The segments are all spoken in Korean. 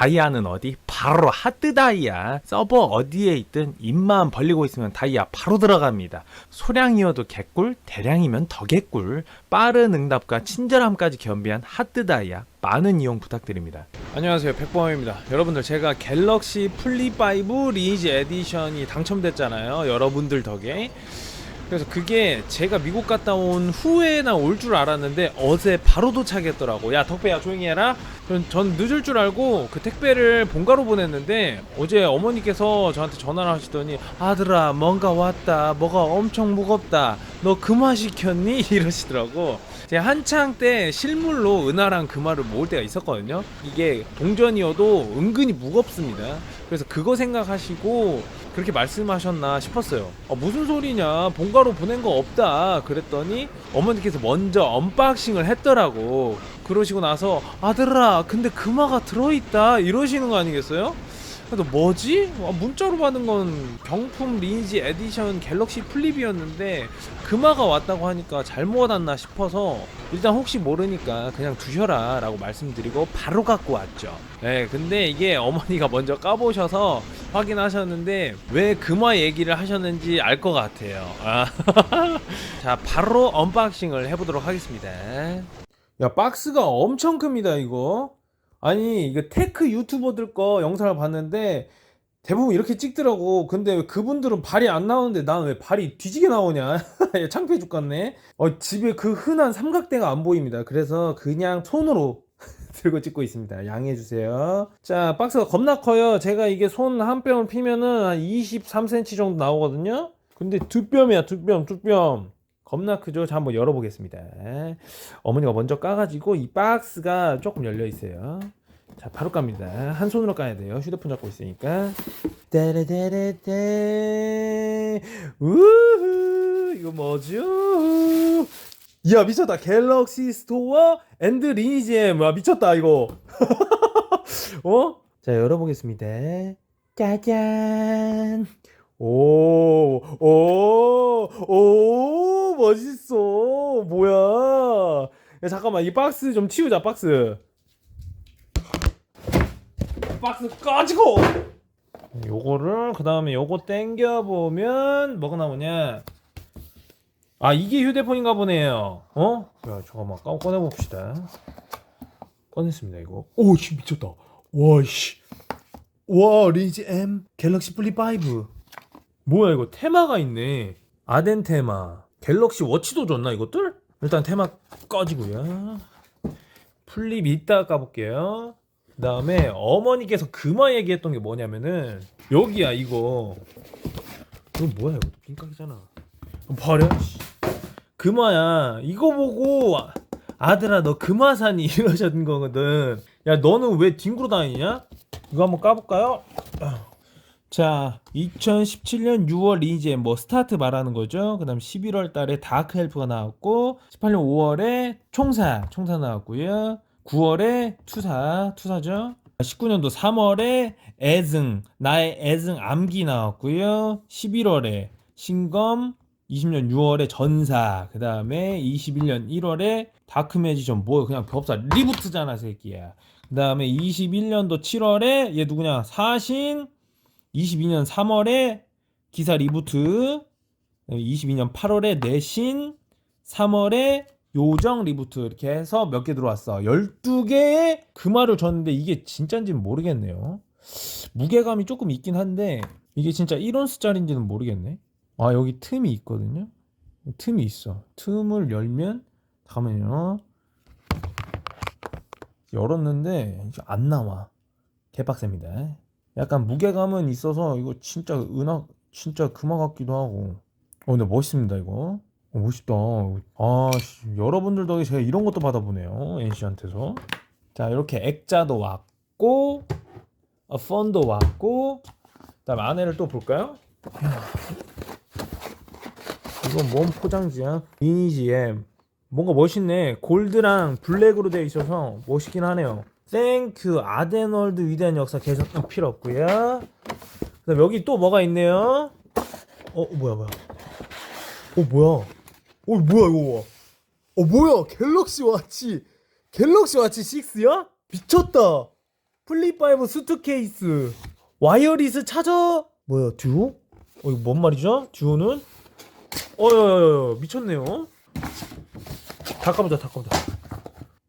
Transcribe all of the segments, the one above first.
다이아는 어디? 바로 하드 다이아. 서버 어디에 있든 입만 벌리고 있으면 다이아 바로 들어갑니다. 소량이어도 개꿀, 대량이면 더 개꿀. 빠른 응답과 친절함까지 겸비한 하드 다이아. 많은 이용 부탁드립니다. 안녕하세요. 백범입니다. 여러분들 제가 갤럭시 플립5 리니지 에디션이 당첨됐잖아요. 여러분들 덕에. 그래서 그게 제가 미국 갔다 온 후에나 올 줄 알았는데 어제 바로 도착했더라고. 야 덕배야 조용히 해라. 전, 전 늦을 줄 알고 그 택배를 본가로 보냈는데 어제 어머니께서 저한테 전화를 하시더니 아들아 뭔가 왔다. 뭐가 엄청 무겁다. 너 금화 시켰니? 이러시더라고. 제가 한창 때 실물로 은하랑 금화를 모을 때가 있었거든요. 이게 동전이어도 은근히 무겁습니다. 그래서 그거 생각하시고 그렇게 말씀하셨나 싶었어요. 어, 무슨 소리냐? 본가로 보낸 거 없다. 그랬더니 어머니께서 먼저 언박싱을 했더라고. 그러시고 나서 아들아, 근데 금화가 들어있다. 이러시는 거 아니겠어요? 그래서 뭐지? 아, 문자로 받은 건 경품 리니지 에디션 갤럭시 플립이었는데 금화가 왔다고 하니까 잘못 왔나 싶어서 일단 혹시 모르니까 그냥 두셔라 라고 말씀드리고 바로 갖고 왔죠 네 근데 이게 어머니가 먼저 까보셔서 확인하셨는데 왜 금화 얘기를 하셨는지 알 것 같아요 아. 자 바로 언박싱을 해보도록 하겠습니다 야 박스가 엄청 큽니다 이거 아니 이거 테크 유튜버들 거 영상을 봤는데 대부분 이렇게 찍더라고. 근데 왜 그분들은 발이 안 나오는데 난 왜 발이 뒤지게 나오냐? 창피해 죽겠네. 어, 집에 그 흔한 삼각대가 안 보입니다. 그래서 그냥 손으로 들고 찍고 있습니다. 양해해 주세요. 자, 박스가 겁나 커요. 제가 이게 손 한 뼘을 피면은 한 23cm 정도 나오거든요. 근데 두 뼘이야, 두 뼘, 두 뼘. 겁나 크죠? 자, 한번 열어보겠습니다. 어머니가 먼저 까가지고 이 박스가 조금 열려 있어요. 자, 바로 깝니다. 한 손으로 까야 돼요. 휴대폰 잡고 있으니까. 따라따라따. 우후. 이거 뭐죠? 야, 미쳤다. 갤럭시 스토어 앤드 리니지엠. 와, 미쳤다, 이거. 어? 자, 열어보겠습니다. 짜잔. 오, 오, 오, 멋있어. 뭐야. 야, 잠깐만, 이 박스 좀 치우자, 박스. 박스 꺼지고! 요거를, 그 다음에 요거 땡겨보면, 뭐가 나오냐. 아, 이게 휴대폰인가 보네요. 어? 야, 잠깐만, 꺼- 꺼내봅시다. 꺼냈습니다, 이거. 오, 씨, 미쳤다. 와, 씨. 와, 리지 M 갤럭시 플립 5. 뭐야 이거 테마가 있네 아덴 테마 갤럭시 워치도 줬나 이것들? 일단 테마 꺼지고요. 플립 이따 까볼게요. 그 다음에 어머니께서 금화 얘기했던 게 뭐냐면은 여기야 이거. 이거 뭐야 이거 빈깍이잖아. 버려 씨. 금화야. 이거 보고 아- 아들아 너 금화산이 이러셨던 거거든. 야 너는 왜 뒹굴어 다니냐? 이거 한번 까볼까요? 자, 2017년 6월 리니지 뭐 스타트 말하는 거죠. 그다음 11월 달에 다크 헬프가 나왔고 18년 5월에 총사, 총사 나왔고요. 9월에 투사, 투사죠. 19년도 3월에 애증, 나의 애증 암기 나왔고요. 11월에 신검, 20년 6월에 전사, 그 다음에 21년 1월에 다크 매지션, 뭐 그냥 벽사 리부트잖아, 새끼야. 그 다음에 21년도 7월에 얘 누구냐, 사신, 22년 3월에 기사 리부트, 22년 8월에 내신, 3월에 요정 리부트 이렇게 해서 몇 개 들어왔어. 12개의 금화를 줬는데 이게 진짜인지는 모르겠네요. 무게감이 조금 있긴 한데 이게 진짜 1온스짜리인지는 모르겠네. 아 여기 틈이 있거든요. 틈이 있어. 틈을 열면 잠깐만요. 열었는데 안 나와. 개빡셉니다. 약간 무게감은 있어서 이거 진짜 은하 진짜 금화 같기도 하고. 어 근데 멋있습니다 이거. 어, 멋있다. 아 씨, 여러분들 덕에 제가 이런 것도 받아보네요 NC한테서. 자 이렇게 액자도 왔고, 어, 펀도 왔고, 그다음 안에를 또 볼까요? 이건 뭔 포장지야? 리니지엠. 뭔가 멋있네. 골드랑 블랙으로 되어 있어서 멋있긴 하네요. 땡큐 아데널드 위대한 역사 어, 필요 없고요. 그다음 여기 또 뭐가 있네요. 어 뭐야 뭐야. 어 뭐야. 어 뭐야 이거. 어 뭐야 갤럭시 와치. 갤럭시 와치 6야? 미쳤다. 플립5 수트케이스 와이어리스 차저 뭐야 듀오? 어 이거 뭔 말이죠? 듀오는? 어여여여 미쳤네요 다 까보자 다 까보자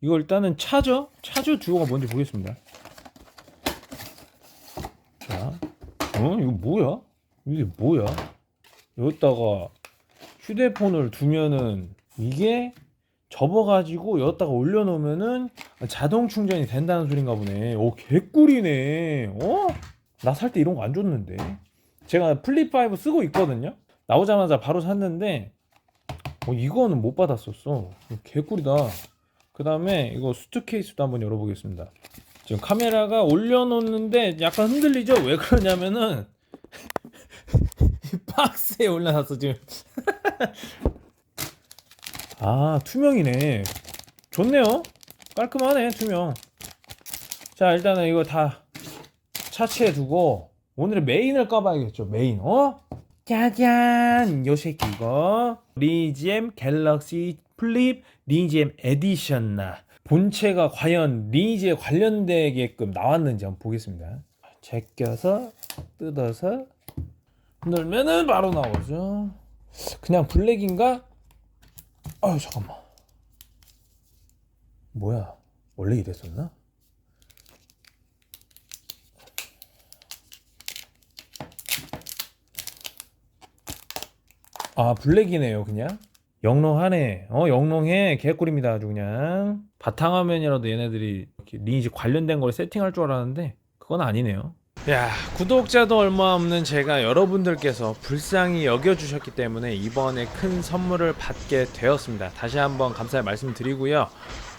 이거 일단은 차저? 차저 듀오가 뭔지 보겠습니다 자 어? 이거 뭐야? 이게 뭐야? 여기다가 휴대폰을 두면은 이게 접어가지고 여기다가 올려놓으면은 자동 충전이 된다는 소린가 보네. 오 개꿀이네. 어? 나 살 때 이런 거 안 줬는데. 제가 플립 5 쓰고 있거든요. 나오자마자 바로 샀는데 어, 이거는 못 받았었어. 개꿀이다. 그 다음에 이거 수트 케이스도 한번 열어보겠습니다. 지금 카메라가 올려놓는데 약간 흔들리죠? 왜 그러냐면은 이 박스에 올려놨어 지금. 아 투명이네. 좋네요. 깔끔하네 투명. 자 일단은 이거 다 차치해 두고 오늘의 메인을 까봐야겠죠 메인. 어? 짜잔 요 새끼 이거 리니지엠 갤럭시 플립 리니지엠 에디션 나 본체가 과연 리니지에 관련되게끔 나왔는지 한번 보겠습니다. 제껴서 뜯어서 넣으면은 바로 나오죠. 그냥 블랙인가? 아유 잠깐만. 뭐야? 원래 이랬었나? 아 블랙이네요 그냥 영롱하네. 어 영롱해. 개꿀입니다 아주 그냥. 바탕화면이라도 얘네들이 이렇게 리니지 관련된 걸 세팅할 줄 알았는데 그건 아니네요 야 구독자도 얼마 없는 제가 여러분들께서 불쌍히 여겨주셨기 때문에 이번에 큰 선물을 받게 되었습니다. 다시 한번 감사의 말씀 드리고요.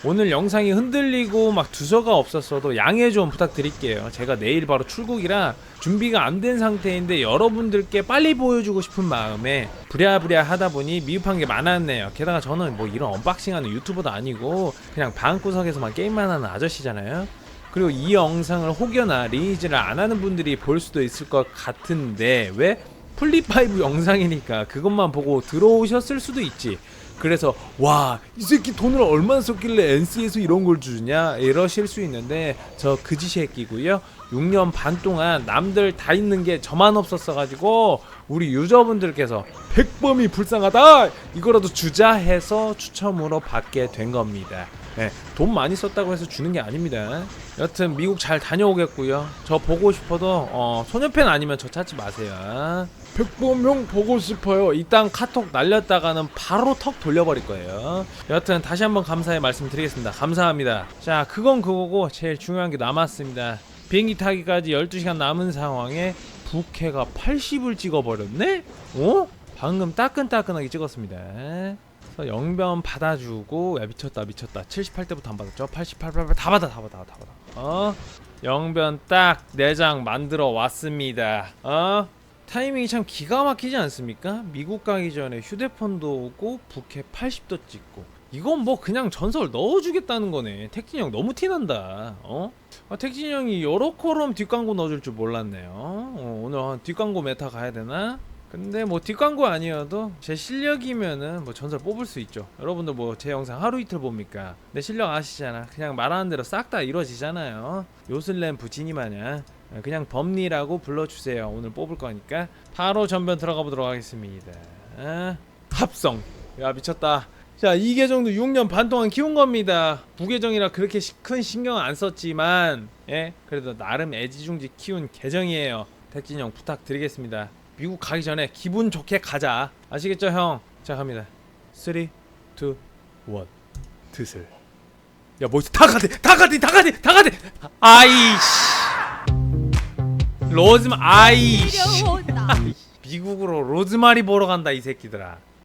오늘 영상이 흔들리고 막 두서가 없었어도 양해 좀 부탁드릴게요. 제가 내일 바로 출국이라 준비가 안 된 상태인데 여러분들께 빨리 보여주고 싶은 마음에 부랴부랴 하다 보니 미흡한 게 많았네요. 게다가 저는 뭐 이런 언박싱하는 유튜버도 아니고 그냥 방구석에서만 게임만 하는 아저씨잖아요 그리고 이 영상을 혹여나 리니지를 안 하는 분들이 볼 수도 있을 것 같은데 왜? 플립5 영상이니까 그것만 보고 들어오셨을 수도 있지. 그래서 와 이 새끼 돈을 얼마나 썼길래 NC에서 이런 걸 주냐 이러실 수 있는데 저 그지 새끼고요. 6년 반 동안 남들 다 있는 게 저만 없었어 가지고 우리 유저분들께서 백범이 불쌍하다! 이거라도 주자 해서 추첨으로 받게 된 겁니다 네, 돈 많이 썼다고 해서 주는 게 아닙니다 여튼 미국 잘 다녀오겠고요 저 보고 싶어도 어, 소녀팬 아니면 저 찾지 마세요 백범형 보고 싶어요. 이딴 카톡 날렸다가는 바로 턱 돌려버릴 거예요. 여튼 다시 한번 감사의 말씀 드리겠습니다. 감사합니다. 자, 그건 그거고 제일 중요한 게 남았습니다. 비행기 타기까지 12시간 남은 상황에 부캐가 80을 찍어버렸네? 어? 방금 따끈따끈하게 찍었습니다. 그래서 영변 받아주고 야 미쳤다 미쳤다 78대부터 안 받았죠 88, 88, 다 받아 다 받아 다 받아 어? 영변 딱 4장 만들어 왔습니다 어? 타이밍이 참 기가 막히지 않습니까? 미국 가기 전에 휴대폰도 오고 부캐 80도 찍고 이건 뭐 그냥 전설 넣어주겠다는 거네 택진이 형 너무 티난다 어? 아, 택진이 형이 여러 코럼 뒷광고 넣어줄 줄 몰랐네요 어, 오늘 한 뒷광고 메타 가야 되나? 근데 뭐 뒷광고 아니어도 제 실력이면은 뭐 전설 뽑을 수 있죠 여러분들 뭐 제 영상 하루 이틀 봅니까 내 실력 아시잖아 그냥 말하는 대로 싹 다 이루어지잖아요 요슬렘 부진이 마냥 그냥 범리라고 불러주세요. 오늘 뽑을 거니까 바로 전변 들어가 보도록 하겠습니다. 아, 합성. 야 미쳤다. 자, 이 계정도 6년 반 동안 키운 겁니다. 부계정이라 그렇게 시- 큰 신경 안 썼지만, 예, 그래도 나름 애지중지 키운 계정이에요. 택진 형 부탁드리겠습니다. 미국 가기 전에 기분 좋게 가자. 아시겠죠, 형? 자, 갑니다. 3, 2, 1. 드슬. 야, 뭐, 다 가대! 다 가대! 다 가대! 다 가대! 아이씨! 로즈마 아이씨. 미국으로 로즈마리 보러 간다 이 새끼들아